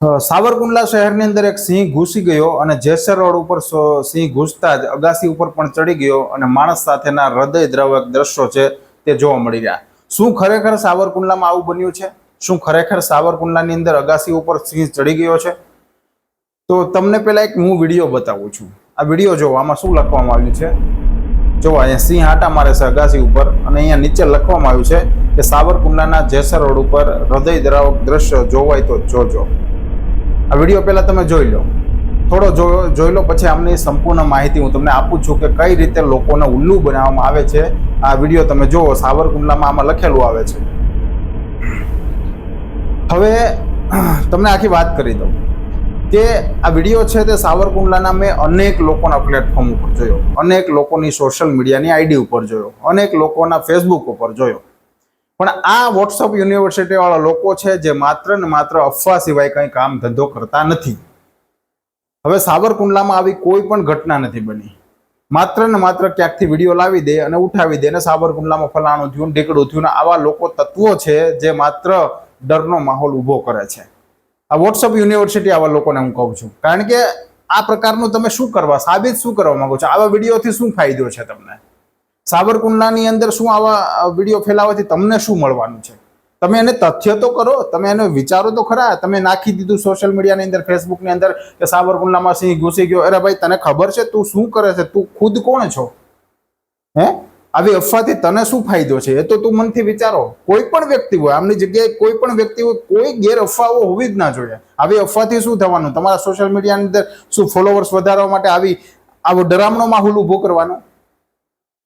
સાવરકુંડલા શહેરની અંદર એક સિંહ ઘૂસી ગયો અને જેસર રોડ ઉપર સિંહ ઘૂસતા જ અગાસી ઉપર પણ ચડી ગયો અને માણસ સાથેના હૃદય દ્રવક દ્રશ્યો છે તે જોવા મળી રહ્યા. શું ખરેખર સાવરકુંડલામાં આવું બન્યું છે? શું ખરેખર સાવરકુંડલાની અંદર અગાસી ઉપર સિંહ ચડી ગયો છે? તો તમને પહેલાં એક હું વીડિયો બતાવું છું. આ વીડિયો જો, આમાં શું લખવામાં આવ્યું છે? જો, અહીંયા સિંહ આટા મારે છે અગાસી ઉપર અને અહીંયા નીચે લખવામાં આવ્યું છે કે સાવરકુંડલાના જેસર રોડ ઉપર હૃદય દ્રાવક દ્રશ્ય જોવાય તો જોજો. આ વીડિયો પહેલાં તમે જોઈ લો. થોડો જોઈ લો, પછી આમની સંપૂર્ણ માહિતી હું તમને આપું છું કે કઈ રીતે લોકોને ઉલ્લુ બનાવવામાં આવે છે. આ વીડિયો તમે જુઓ, સાવરકુંડલામાં આમાં લખેલું આવે છે. હવે, તમને આખી વાત કરી દઉં. કે આ વીડિયો છે તે સાવરકુંડલાના મેં અનેક લોકોના પ્લેટફોર્મ ઉપર જોયો. અનેક લોકોની સોશિયલ મીડિયાની આઈડી ઉપર જોયો. અનેક લોકોના ફેસબુક ઉપર જોયો. પણ આ વોટ્સઅપ યુનિવર્સિટી વાળા લોકો છે જે માત્ર ને માત્ર અફવા સિવાય કંઈ કામ ધંધો કરતા નથી. હવે સાવરકુંડલામાં આવી કોઈ પણ ઘટના નથી બની. માત્ર ને માત્ર ક્યાંકથી વીડિયો લાવી દે અને ઉઠાવી દે અને સાબરકુંડલામાં ફલાણું થયું ઢીકડું થયું ને આવા લોકો તત્વો છે જે માત્ર ડરનો માહોલ ઊભો કરે છે. આ વોટ્સઅપ યુનિવર્સિટી આવા લોકોને હું કહું છું. કારણ કે આ પ્રકારનું તમે શું કરવા સાબિત શું કરવા માંગો છો? આવા વિડીયોથી શું ફાયદો છે તમને? સાબરકુંડલાની અંદર શું આવા વીડિયો ફેલાવવાથી તમને શું મળવાનું છે? તમે એને તથ્ય તો કરો, તમે એને વિચારો તો ખરા. તમે નાખી દીધું સોશિયલ મીડિયાની અંદર ફેસબુકની અંદર કે સાવરકુંડલામાં સિંહ ઘૂસી ગયો. અરે ભાઈ, તને ખબર છે તું શું કરે છે? તું ખુદ કોણ છો? હે? આવી અફવાથી તને શું ફાયદો છે? એ તો તું મનથી વિચારો. કોઈ પણ વ્યક્તિ હોય, આમની જગ્યાએ કોઈ પણ વ્યક્તિ હોય, કોઈ ગેર અફવાઓ હોવી જ ના જોઈએ. આવી અફવાથી શું થવાનું? તમારા સોશિયલ મીડિયાની અંદર શું ફોલોવર્સ વધારવા માટે આવી, આવો ડરામણો માહોલ ઊભો કરવાનો?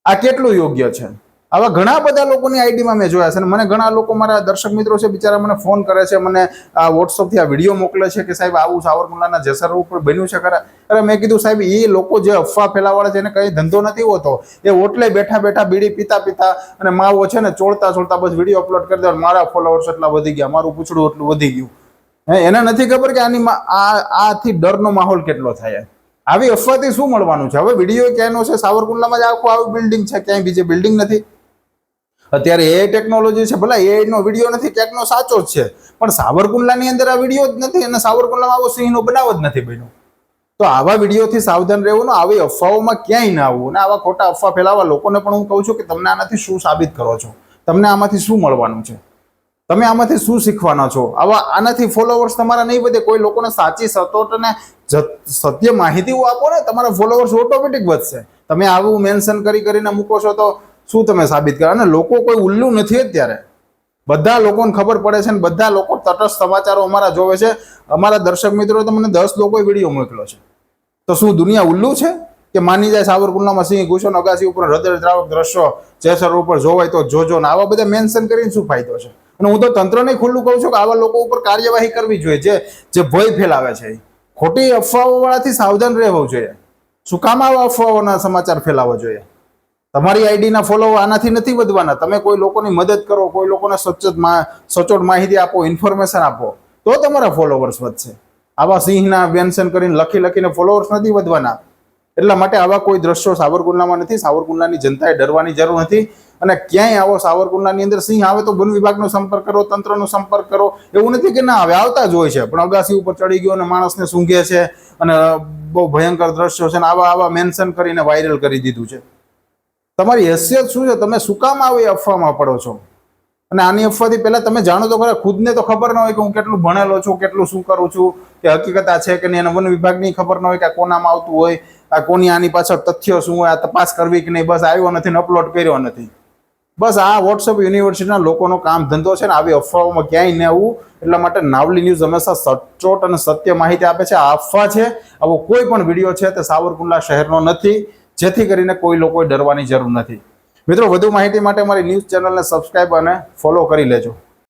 આ કેટલું યોગ્ય છે? આવા ઘણા બધા લોકોની આઈડીમાં મેં જોયા છે અને મને ઘણા લોકો મારા દર્શક મિત્રો છે, બિચારા મને ફોન કરે છે, મને આ વોટ્સઅપથી આ વીડિયો મોકલે છે કે સાહેબ આવું સાવરકુંડલાના જેસર ઉપર બન્યું છે ખરા. અરે મેં કીધું, સાહેબ, એ લોકો જે અફવા ફેલાવાળા છે એને કંઈ ધંધો નથી હોતો. એ ઓટલે બેઠા બેઠા બીડી પીતા પીતા અને માવો છે ને ચોળતા ચોળતા બસ વીડિયો અપલોડ કરી દે મારા ફોલોવર્સ એટલા વધી ગયા, મારું પૂછડું એટલું વધી ગયું. હે, એને નથી ખબર કે આની આ, આથી ડરનો માહોલ કેટલો થાય આવી અફવાથી શું મળવાનું છે? હવે વીડિયો ક્યાંનો છે? સાવરકુંડલામાં જ આખું આવી બિલ્ડિંગ છે, ક્યાંય બીજે બિલ્ડિંગ નથી. અત્યારે એ ટેકનોલોજી છે, ભલા એનો વીડિયો નથી, ક્યાંકનો સાચો જ છે. પણ સાવરકુંડલાની અંદર આ વીડિયો જ નથી અને સાવરકુંડલામાં આવો સિંહનો બનાવ જ નથી બન્યો. તો આવા વિડીયોથી સાવધાન રહેવું આવી અફવાઓમાં ક્યાંય ના આવવું. અને આવા ખોટા અફવા ફેલાવા લોકોને પણ હું કહું છું કે તમને આનાથી શું સાબિત કરો છો? તમને આમાંથી શું મળવાનું છે? તમે આમાંથી શું શીખવાના છો? આવા આનાથી ફોલોવર્સ તમારા નહીં વધે, કોઈ લોકોને સાચી સતોટ અને સત્ય માહિતીઓ આપો ને, તમારા ફોલોવર્સ ઓટોમેટિક વધશે. તમે આવું મેન્શન કરી કરીને મૂકો છો તો શું તમે સાબિત કરો અને લોકો કોઈ ઉલ્લુ નથી અત્યારે. બધા લોકોને ખબર પડે છે ને, બધા લોકો તટસ્થ સમાચારો અમારા જોવે છે. અમારા દર્શક મિત્રો તો મને દસ લોકોએ વીડિયો મોકલ્યો છે. તો શું દુનિયા ઉલ્લુ છે? કે માની જાય સાવરકુંડલામાં સિંહ, ઘૂસો અગાસી ઉપર હૃદય, દ્રાવક, દ્રશ્યો, જેસર ઉપર જોવાય તો જોજો ને આવા બધા મેન્શન કરીને શું ફાયદો છે? અને હું તો તંત્રને ખુલ્લું કહું છું કે આવા લોકો ઉપર કાર્યવાહી કરવી જોઈએ. જે જે ભય ફેલાવે છે. ખોટી અફવાઓવાળાથી સાવધાન રહેવું જોઈએ. શું કામ આવા અફવાઓના સમાચાર ફેલાવવા જોઈએ? તમારી આઈડીના ફોલો આનાથી નથી વધવાના. તમે કોઈ લોકોની મદદ કરો, કોઈ લોકોને સચોટ સચોટ માહિતી આપો ઇન્ફોર્મેશન આપો, તો તમારા ફોલોવર્સ વધશે. આવા સિંહના વેન્શન કરીને લખી લખીને ફોલોવર્સ નથી વધવાના. એટલા માટે આવા કોઈ દ્રશ્યો સાવરકુંડલામાં નથી. સાવરકુંડલાની જનતાએ ડરવાની જરૂર નથી. અને ક્યાંય આવો સાવરકુંડલાની અંદર સિંહ આવે તો વન વિભાગનો સંપર્ક કરો, તંત્રનો સંપર્ક કરો. એવું નથી કે ના આવે, આવતા જ હોય છે. પણ અગાસી ઉપર ચડી ગયો અને માણસને સૂંઘે છે અને બહુ ભયંકર દ્રશ્યો છે અને આવા આવા મેન્શન કરીને વાયરલ કરી દીધું છે. તમારી હેસિયત શું છે? તમે શું કામ આવી અફવામાં પડો છો? અને આની અફવાથી પહેલા તમે જાણો તો ખરા, ખુદને તો ખબર ન હોય કે હું કેટલું ભણેલો છું, કેટલું શું કરું છું, કે હકીકત આ છે કે નહીં, અને વન વિભાગની ખબર ન હોય કે કોનામાં આવતું હોય, આ કોની આની પાછળ તથ્ય શું હોય, આ તપાસ કરવી કે નહીં, બસ આવ્યો નથી ને અપલોડ કર્યો નથી. બસ આ વોટ્સઅપ યુનિવર્સિટીના લોકોનો કામ ધંધો છે ને, આવી અફવાઓમાં ક્યાંય ન આવવું એટલા માટે નાવલી ન્યૂઝ હંમેશા સચોટ અને સત્ય માહિતી આપે છે. આ અફવા છે, આવો કોઈ પણ વીડિયો છે તે સાવરકુંડલા શહેરનો નથી, જેથી કરીને કોઈ લોકોએ ડરવાની જરૂર નથી. મિત્રો વધુ માહિતી માટે મારી ન્યૂઝ ચેનલને સબસ્ક્રાઈબ અને ફોલો કરી લેજો.